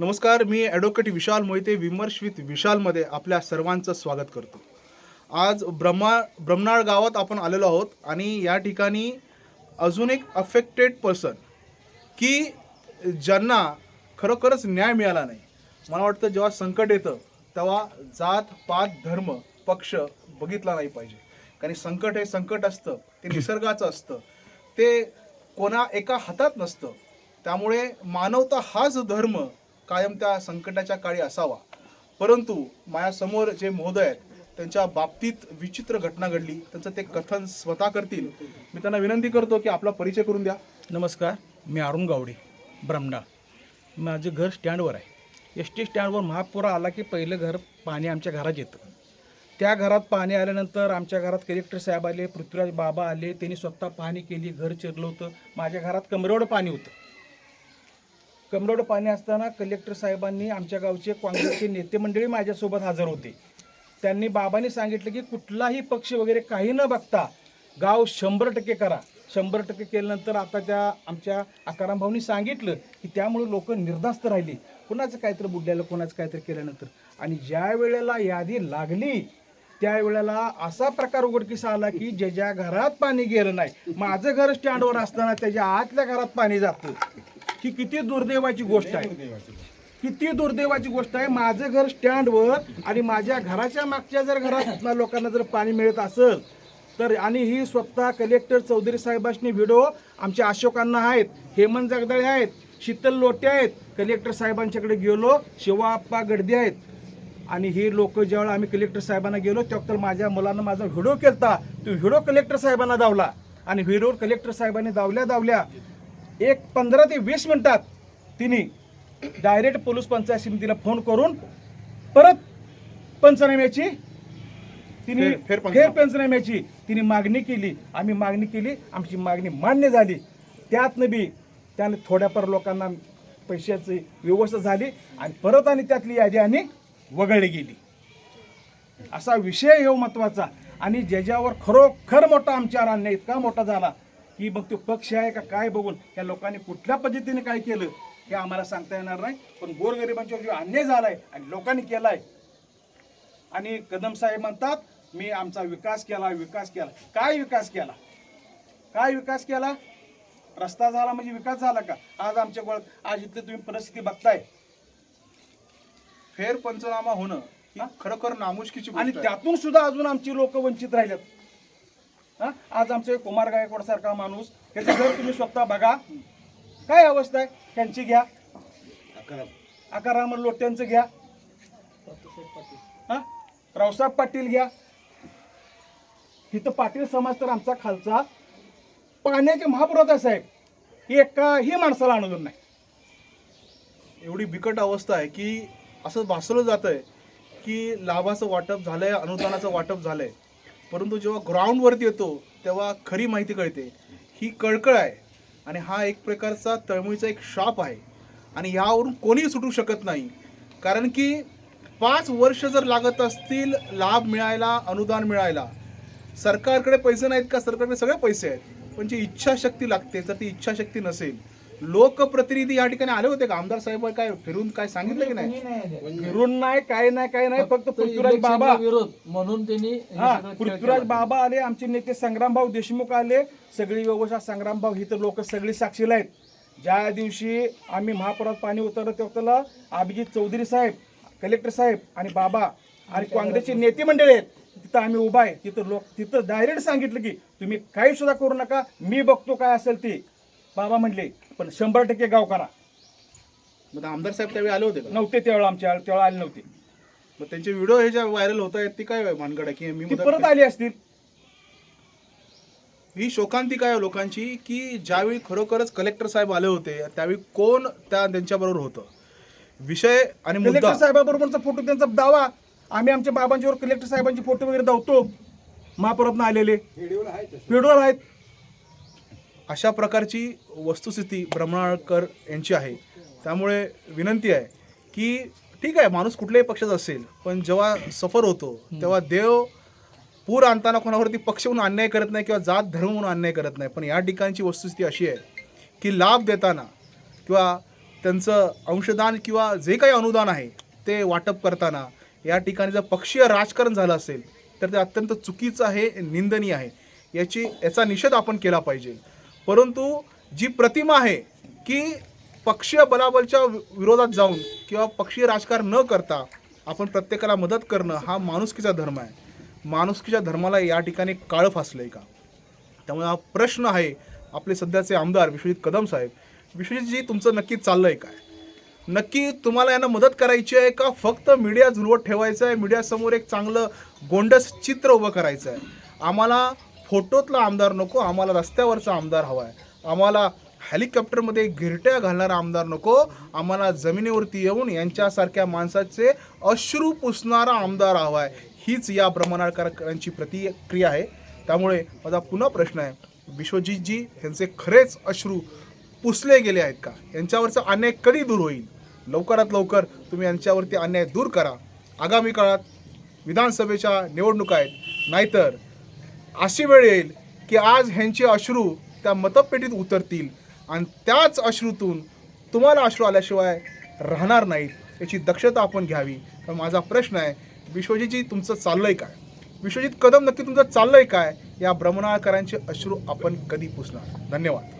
नमस्कार मी ॲडव्होकेट विशाल मोहिते विमर्श विथ विशालमध्ये आपल्या सर्वांचं स्वागत करतो. आज ब्रह्मा ब्रह्मनाळ गावात आपण आलेलो आहोत आणि या ठिकाणी अजून एक अफेक्टेड पर्सन की ज्यांना खरोखरच न्याय मिळाला नाही. मला वाटतं जेव्हा संकट येतं तेव्हा जात पात धर्म पक्ष बघितला नाही पाहिजे. कारण संकट हे संकट असतं ते निसर्गाचं असतं. ते कोणा एका हातात नसतं. त्यामुळे मानवता हाच धर्म कायम त्या संकटाच्या काळी असावा. परंतु माझ्यासमोर जे महोदय आहेत त्यांच्या बाबतीत विचित्र घटना घडली. त्यांचं ते कथन स्वतः करतील. मी त्यांना विनंती करतो की आपला परिचय करून द्या. नमस्कार मी अरुण गावडे ब्रह्मडाळ माझं घर स्टँडवर आहे. एस टी स्टँडवर महापुरा आला की पहिलं घर पाणी आमच्या घरात येतं. त्या घरात पाणी आल्यानंतर आमच्या घरात कलेक्टर साहेब आले पृथ्वीराज बाबा आले त्यांनी स्वतः पाणी केली घर चिरलं होतं. माझ्या घरात कमरेवर पाणी होतं. कमरवडं पाणी असताना कलेक्टर साहेबांनी आमच्या गावचे काँग्रेसचे नेते मंडळी माझ्यासोबत हजर होते. त्यांनी बाबांनी सांगितलं की कुठलाही पक्ष वगैरे काही न बघता गाव शंभर टक्के करा. शंभर टक्के केल्यानंतर आता त्या आमच्या आकाराम भाऊनी सांगितलं की त्यामुळे लोक निर्धास्त राहिली. कुणाचं काहीतरी बुडल्याला कुणाचं काहीतरी केल्यानंतर. आणि ज्या वेळेला यादी लागली त्यावेळेला असा प्रकार उघडकीस आला की ज्याच्या घरात पाणी गेलं नाही. माझं घर स्टँडवर असताना त्याच्या आतल्या घरात पाणी जातं. ही किती दुर्दैवाची गोष्ट आहे. किती दुर्दैवाची गोष्ट. आहे. माझं घर स्टँडवर आणि माझ्या घराच्या मागच्या जर घरात लोकांना जर पाणी मिळत असेल तर आणि ही स्वतः कलेक्टर चौधरी साहेबांनी व्हिडिओ आमच्या अशोकांना आहेत हेमंत जगदाळे आहेत शीतल लोटे आहेत कलेक्टर साहेबांच्याकडे गेलो शिवाप्पा गडदे आहेत. आणि ही लोक ज्यावेळेला आम्ही कलेक्टर साहेबांना गेलो तेव्हा तर माझ्या मुलांना माझा व्हिडिओ केलता. तो व्हिडिओ कलेक्टर साहेबांना दावला. आणि व्हिडिओ कलेक्टर साहेबांनी दावल्या दावल्या. एक पंधरा ते वीस मिनिटात तिने डायरेक्ट पोलीस पंचायत समितीला फोन करून परत पंचनाम्याची तिने फेर-. फेर पंचनाम्याची तिने मागणी केली. आम्ही मागणी केली. आमची मागणी मान्य झाली. त्यातनं बी त्याने थोड्याफार लोकांना पैशाची व्यवस्था झाली आणि परत आणि त्यातली यादी आणि वगळली गेली. असा विषय येऊ महत्त्वाचा. आणि ज्याच्यावर खरोखर मोठा आमच्यावर अन्याय इतका मोठा झाला की मग तो पक्ष आहे का काय बघून या लोकांनी कुठल्या पद्धतीने काय केलं हे आम्हाला सांगता येणार नाही. पण गोरगरिबांच्यावर जो अन्याय झालाय आणि लोकांनी केलाय. आणि कदम साहेब म्हणतात मी आमचा विकास केला विकास केला. काय विकास केला? काय विकास केला? रस्ता झाला म्हणजे विकास झाला का? आज आमच्या गोळ आज इथे तुम्ही परिस्थिती बघताय. फेर पंचनामा होणं खरोखर नामुष्कीची आणि आहे. त्यातून सुद्धा अजून आमची लोक वंचित राहिलेत हा? आज आमचे कुमार गायकवाड सारखा माणूस त्याचं घर तुम्ही स्वतः बघा. काय अवस्था आहे? त्यांची घ्या. आकाराम लोट्यांचं घ्या. हा? रावसाहेब पाटील घ्या. इथं पाटील समाज तर आमचा खालचा. पाण्याचे महापुरवठा साहेब. एकाही माणसाला अनुदान नाही. एवढी बिकट अवस्था आहे की असं भासलं जात आहे की लाभाचं वाटप झालंय अनुदानाचं वाटप झालंय. परंतु जेव्हा ग्राउंडवरती येतो तेव्हा खरी माहिती कळते. ही कळकळ आहे आणि हा एक प्रकारचा तळमळीचा एक शाप आहे. आणि यावरून कोणीही सुटू शकत नाही. कारण की पाच वर्ष जर लागत असतील लाभ मिळायला अनुदान मिळायला सरकारकडे पैसे नाहीत का? सरकारकडे सगळे पैसे आहेत. पण जी इच्छाशक्ती लागते जर ती इच्छाशक्ती नसेल लोकप्रतिनिधी या ठिकाणी आले होते का? आमदार साहेब काय फिरून काय सांगितलं की नाही? फिरून नाही काय नाही काय नाही फक्त पृथ्वीराज बाबा. विरोध म्हणून त्यांनी पृथ्वीराज. बाबा आले आमचे नेते संग्रामभाऊ देशमुख आले सगळी व्यवस्था संग्रामभाऊ ही तर लोक सगळी साक्षीला आहेत. ज्या दिवशी आम्ही महापुरात पाणी उतरलं तेव्हा अभिजित चौधरी साहेब कलेक्टर साहेब आणि बाबा आणि काँग्रेसचे नेते मंडळी आहेत तिथं आम्ही उभा आहे. तिथं लोक तिथं डायरेक्ट सांगितलं की तुम्ही काही सुद्धा करू नका मी बघतो काय असेल ते. बाबा म्हणले पण शंभर टक्के गाव करा मग आमदार साहेब त्यावेळी आले होते का? नव्हते त्यावेळेला आमच्या त्यावेळेला आले नव्हते. मग त्यांचे व्हिडिओ हे ज्या व्हायरल होत आहेत ती काय भानगड आहे? की मी ती परत आली असतील. ही शोकांतिका आहे लोकांची? की ज्यावेळी खरोखरच कलेक्टर साहेब आले होते त्यावेळी कोण त्या त्यांच्याबरोबर होतं? विषय आणि मुद्दा. कलेक्टर साहेबाबरोबरचा फोटो त्यांचा दावा. आम्ही आमच्या बाबांच्यावर कलेक्टर साहेबांचे फोटो वगैरे धावतो. महापुरातनं आलेले. व्हिडिओ आहेत. अशा प्रकारची वस्तुस्थिती ब्रह्माळकर यांची आहे. त्यामुळे विनंती आहे की ठीक आहे माणूस कुठल्याही पक्षाचा असेल पण जेव्हा सफर होतो तेव्हा देव पूर आणताना कोणावरती पक्ष म्हणून अन्याय करत नाही किंवा जात धर्म म्हणून अन्याय करत नाही. पण या ठिकाणची वस्तुस्थिती अशी आहे की लाभ देताना किंवा त्यांचं अंशदान किंवा जे काही अनुदान आहे ते वाटप करताना या ठिकाणी जर पक्षीय राजकारण झालं असेल तर ते अत्यंत चुकीचं आहे निंदनीय आहे. याची याचा निषेध आपण केला पाहिजे. परंतु जी प्रतिमा आहे की पक्षीय बलाबलच्या विरोधात जाऊन किंवा पक्षीय राजकारण न करता आपण प्रत्येकाला मदत करणं हा माणुसकीचा धर्म आहे. माणुसकीच्या धर्माला या ठिकाणी काळं फासलं आहे का? त्यामुळे हा प्रश्न आहे आपले सध्याचे आमदार विश्वजित कदम साहेब. विश्वजितजी तुमचं नक्की आहे काय? नक्की तुम्हाला यांना मदत करायची आहे का? फक्त मीडिया झुलवत ठेवायचं आहे? मीडियासमोर एक चांगलं गोंडस चित्र उभं करायचं आहे. आम्हाला फोटोतला आमदार नको आम्हाला रस्त्यावरचा आमदार हवा आहे आम्हाला हेलिकॉप्टरमध्ये गिरट्या घालणारा आमदार नको आम्हाला जमिनीवरती येऊन यांच्यासारख्या माणसाचे अश्रू पुसणारा आमदार हवा आहे हीच या ब्रह्मनाळकरांची प्रतिक्रिया आहे. त्यामुळे माझा पुन्हा प्रश्न आहे विश्वजितजी यांचे खरेच अश्रू पुसले गेले आहेत का? यांच्यावरचा अन्याय कधी दूर होईल? लवकरात लवकर तुम्ही यांच्यावरती अन्याय दूर करा. आगामी काळात विधानसभेच्या निवडणुका आहेत. नाहीतर अशी वेळ येईल की आज ह्यांचे अश्रू त्या मतपेटीत उतरतील आणि त्याच अश्रूतून तुम्हाला अश्रू आल्याशिवाय राहणार नाहीत याची दक्षता आपण घ्यावी. तर माझा प्रश्न आहे विश्वजितजी तुमचं चाललंय काय? विश्वजित कदम नक्की तुमचं चाललंय काय? या ब्रह्मनाळकरांचे अश्रू आपण कधी पुसणार? धन्यवाद.